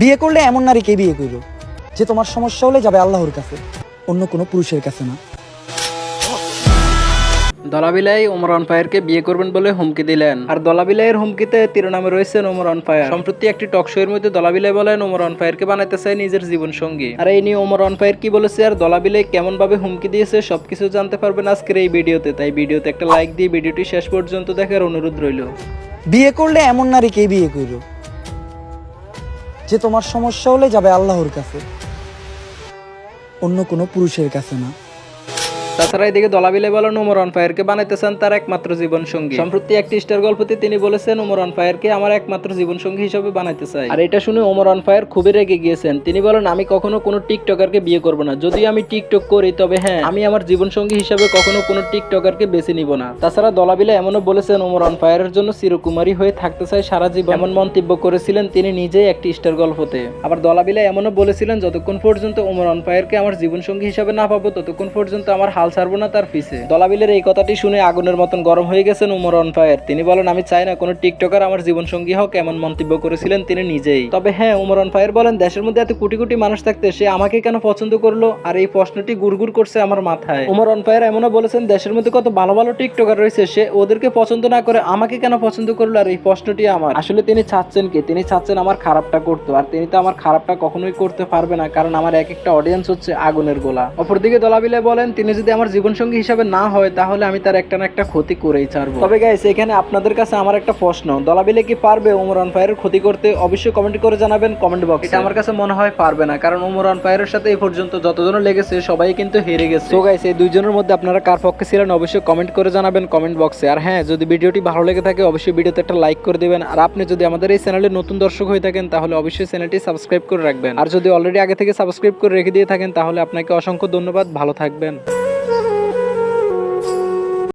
বিয়ে করলে এমন নারীকে বিয়ে করো যে তোমার সমস্যা হলে যাবে আল্লাহর কাছে অন্য কোনো পুরুষের কাছে না। দলাবিলাই ওমর অন ফায়ারকে বিয়ে করবেন বলে হুমকি দিলেন। আর দলাবিলাইয়ের হুমকিতে তিরোনামে রয়েছেন ওমর অন ফায়ার। সম্প্রতি একটি টক শো এর মধ্যে দলাবিলাই বলেন ওমর অন ফায়ারকে বানাইতে চায় নিজের জীবন সঙ্গী আর এই নিয়ে ওমর অন ফায়ার কি বলেছে আর দলাবিলাই কেমন ভাবে হুমকি দিয়েছে সবকিছু জানতে পারবেন আজকের এই ভিডিওতে। তাই ভিডিওতে একটা লাইক দিয়ে ভিডিওটি শেষ পর্যন্ত দেখার অনুরোধ রইল। বিয়ে করলে এমন নারীকে বিয়ে করো যে তোমার সমস্যা হলে যাবে আল্লাহর কাছে। অন্য কোনো পুরুষের কাছে না। তাছাড়া এদিকে দলাবিলে বলেন ওমর অন ফায়ারকে বানাইতে চান তার একমাত্র জীবন সঙ্গী সম্প্রতি একটি স্টার গল্পতে তিনি বলেছেন ওমর অন ফায়ারকে আমার একমাত্র জীবন সঙ্গী হিসেবে বানাইতে চাই। আর এটা শুনে ওমর অন ফায়ার খুবই রেগে গিয়েছেন। তিনি বলেন, আমি কখনো কোনো টিকটকারকে বিয়ে করব না। যদি আমি টিকটক করি, তবে হ্যাঁ আমি আমার জীবন সঙ্গী হিসেবে কখনো কোনো টিকটকারকে বেছে নিব না। তাছাড়া দলাবিলে এমনও বলেছেন, ওমর অন ফায়ারের জন্য চিরকুমারী হয়ে থাকতে চাই সারা জীবন। এমন মন্তব্য করেছিলেন তিনি নিজেই একটি স্টার গল্পতে। আবার দলাবিলে এমনও বলেছিলেন, যতক্ষণ পর্যন্ত ওমর অন ফায়ারকে আমার জীবন সঙ্গী হিসেবে না পাবো, ততক্ষণ পর্যন্ত আমার হাল ছাড়বো না তার পিছে। দলাবিলের এই কথাটি শুনে আগুনের মতন গরম হয়ে গেছেন উমর অন ফায়ার। তিনি বলেন, আমি চাই না কোনো টিকটকার আমার জীবন সঙ্গী হোক, এমন মন্তব্য করেছিলেন তিনি নিজেই। তবে হ্যাঁ উমর অন ফায়ার বলেন, দেশের মধ্যে এত কোটি কোটি মানুষ থাকতে সে আমাকে কেন পছন্দ করল? আর এই প্রশ্নটি গুড়গুড় করছে আমার মাথায়। উমর অন ফায়ার এমনও বলেছেন, দেশের মধ্যে কত ভালো ভালো টিকটকার রয়েছে, সে ওদেরকে পছন্দ না করে আমাকে কেন পছন্দ করল? আর এই প্রশ্নটি আমার। আসলে তিনি চাচ্ছেন কি? তিনি চাচ্ছেন আমার খারাপটা করতো, আর তিনি তো আমার খারাপটা কখনোই করতে পারবে না, কারণ আমার এক একটা অডিয়েন্স হচ্ছে আগুনের গোলা। অপরদিকে দলাবিলে বলেন, তিনি যদি আমার জীবনসঙ্গী হিসাবে না হয় তাহলে আমি তার একটা না একটা ক্ষতি করেই ছাড়বো। তবে গাইস এখানে আপনাদের কাছে আমার একটা প্রশ্ন। দলাবিলে কি পারবে অন ফায়ারের ক্ষতি করতে? অবশ্যই কমেন্ট করে জানাবেন কমেন্ট বক্সে এটা আমার কাছে মনে হয় পারবে না কারণ অন ফায়ারের সাথে এই পর্যন্ত যতজন লেগেছে সবাই কিন্তু হেরে গেছে। তো গাইস এই দুইজনের মধ্যে আপনারা কার পক্ষে ছিলেন অবশ্যই কমেন্ট করে জানাবেন কমেন্ট বক্সে আর হ্যাঁ যদি ভিডিওটি ভালো লেগে থাকে অবশ্যই ভিডিওতে একটা লাইক করে দিবেন। আর আপনি যদি আমাদের এই চ্যানেলে নতুন দর্শক হয়ে থাকেন তাহলে অবশ্যই চ্যানেলটি সাবস্ক্রাইব করে রাখবেন। আর যদি অলরেডি আগে থেকে সাবস্ক্রাইব করে রেখে দিয়ে থাকেন তাহলে আপনাকে অসংখ্য ধন্যবাদ। ভালো থাকবেন।